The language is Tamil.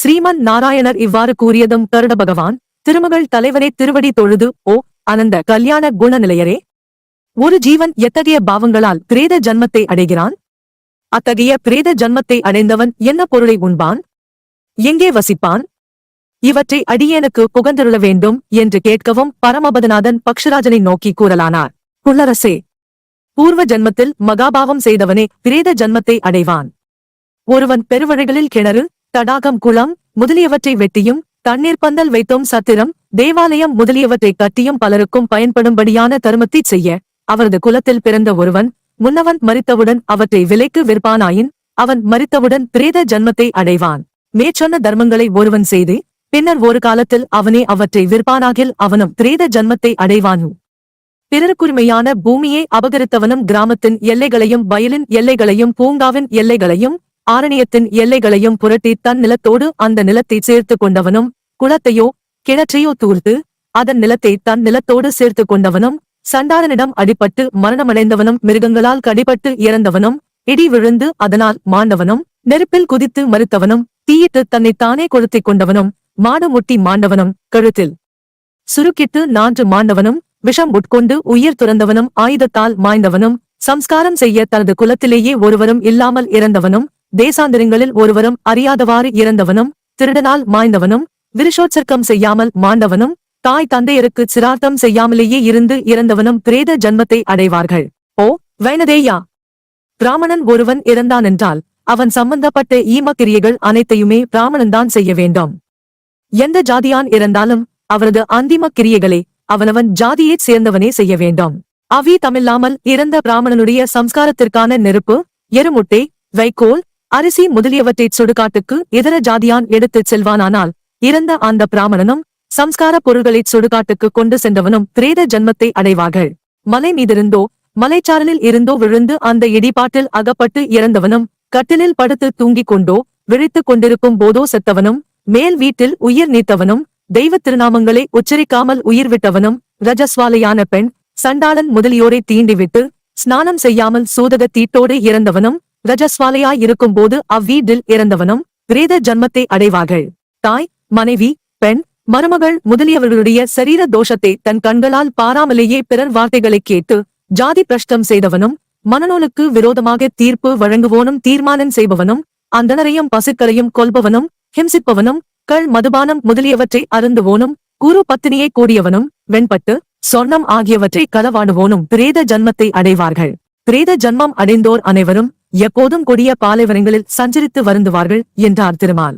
ஸ்ரீமன் நாராயணர் இவ்வாறு கூறியதும் கருட பகவான் திருமகள் தலைவரே திருவடி தொழுது ஓ அனந்த கல்யாண குணநிலையரே. ஒரு ஜீவன் எத்தகைய பாவங்களால் பிரேத ஜன்மத்தை அடைகிறான்? அத்தகைய பிரேத ஜன்மத்தை அடைந்தவன் என்ன பொருளை உண்பான்? எங்கே வசிப்பான்? இவற்றை அடியேனுக்கு புகந்தருள வேண்டும் என்று கேட்கவும் பரமபதநாதன் பக்ஷராஜனை நோக்கி கூறலானார். குள்ளரசே பூர்வ ஜன்மத்தில் மகாபாவம் செய்தவனே பிரேத ஜன்மத்தை அடைவான். ஒருவன் பெருவழிகளில் கிணறு தடாகம் குளம் முதலியவற்றை வெட்டியும் தண்ணீர் பந்தல் வைத்தும் சத்திரம் தேவாலயம் முதலியவற்றை கட்டியும் பலருக்கும் பயன்படும்படியான தருமத்தை செய்ய அவரது குலத்தில் பிறந்த ஒருவன் முன்னவன் மரித்தவுடன் அவற்றை விலைக்கு விற்பானாயின் அவன் மரித்தவுடன் பிரேத ஜன்மத்தை அடைவான். மேற்சொன்ன தர்மங்களை ஒருவன் செய்து பின்னர் ஒரு காலத்தில் அவனே அவற்றை விற்பானாகில் அவனும் பிரேத ஜன்மத்தை அடைவானு. பிறருக்குரிமையான பூமியை அபகரித்தவனும் கிராமத்தின் எல்லைகளையும் வயலின் எல்லைகளையும் பூங்காவின் எல்லைகளையும் ஆரணியத்தின் எல்லைகளையும் புரட்டி தன் நிலத்தோடு அந்த நிலத்தை சேர்த்து கொண்டவனும் குளத்தையோ கிணற்றையோ தூர்த்து அதன் நிலத்தை தன் நிலத்தோடு சேர்த்து கொண்டவனும் சண்டாரனிடம் அடிபட்டு மரணமடைந்தவனும் மிருகங்களால் கடிபட்டு இறந்தவனும் இடி விழுந்து அதனால் மாண்டவனும் நெருப்பில் குதித்து மறுத்தவனும் தீயிட்டு தன்னை தானே கொளுத்திக் கொண்டவனும் மாடு முட்டி மாண்டவனும் கழுத்தில் சுருக்கிட்டு நான்று மாண்டவனும் விஷம் உட்கொண்டு உயிர் துறந்தவனும் ஆயுதத்தால் மாய்ந்தவனும் சம்ஸ்காரம் செய்ய தனது குலத்திலேயே ஒருவரும் இல்லாமல் இறந்தவனும் தேசாந்திரங்களில் ஒருவரும் அறியாதவாறு இறந்தவனும் திருடனால் மாய்ந்தவனும் விருஷோச்சர்க்கம் செய்யாமல் மாண்டவனும் தாய் தந்தையருக்கு சிரார்த்தம் செய்யாமலேயே இருந்து இறந்தவனும் பிரேத ஜன்மத்தை அடைவார்கள். ஓ வைனதேயா பிராமணன் ஒருவன் இறந்தான் என்றால் அவன் சம்பந்தப்பட்ட ஈமக்கிரியைகள் அனைத்தையுமே பிராமணன்தான் செய்ய வேண்டும். எந்த ஜாதியான் இறந்தாலும் அவரது அந்திம கிரியைகளை அவனவன் ஜாதியைச் சேர்ந்தவனே செய்ய வேண்டும். அவி தமில்லாமல் இறந்த பிராமணனுடைய சம்ஸ்காரத்திற்கான நெருப்பு எருமுட்டை வைக்கோல் அரிசி முதலியவற்றை சுடுகாட்டுக்கு இதர ஜாதியான் எடுத்துச் செல்வானானால் இறந்த அந்த பிராமணனும் சம்ஸ்கார பொருள்களைச் சுடுகாட்டுக்கு கொண்டு சென்றவனும் பிரேத ஜன்மத்தை அடைவார்கள். மலை மீதிருந்தோ மலைச்சாரலில் இருந்தோ விழுந்து அந்த இடிபாட்டில் அகப்பட்டு இறந்தவனும் கட்டிலில் படுத்து தூங்கிக் கொண்டோ விழித்துக் கொண்டிருக்கும் போதோ செத்தவனும் மேல் வீட்டில் உயிர் நீத்தவனும் தெய்வ திருநாமங்களை உச்சரிக்காமல் உயிர் விட்டவனும் ரஜஸ்வாலையான பெண் சண்டாளன் முதலியோரை தீண்டிவிட்டு ஸ்நானம் செய்யாமல் சூதக தீட்டோடு இறந்தவனும் ரஜஸ்வாலையாய் இருக்கும்போது அவ்வீட்டில் இறந்தவனும் பிரேத ஜன்மத்தை அடைவார்கள். தாய் மனைவி பெண் மருமகள் முதலியவர்களுடைய சரீர தோஷத்தை தன் கண்களால் பாராமலேயே பிறர் வார்த்தைகளைக் கேட்டு ஜாதி பிரஷ்டம் செய்தவனும் மனநூலுக்கு விரோதமாக தீர்ப்பு வழங்குவோனும் தீர்மானம் செய்பவனும் அந்தனரையும் பசுக்களையும் கொல்பவனும் ஹிம்சிப்பவனும் கள் மதுபானம் முதலியவற்றை அருந்துவோனும் குரு பத்தினியை கூடியவனும் வெண்பட்டு சொர்ணம் ஆகியவற்றை களவாடுவோனும் பிரேத ஜன்மத்தை அடைவார்கள். பிரேத ஜன்மம் அடைந்தோர் அனைவரும் எப்போதும் கொடிய பாலைவனங்களில் சஞ்சரித்து வருந்துவார்கள் என்றார் திருமால்.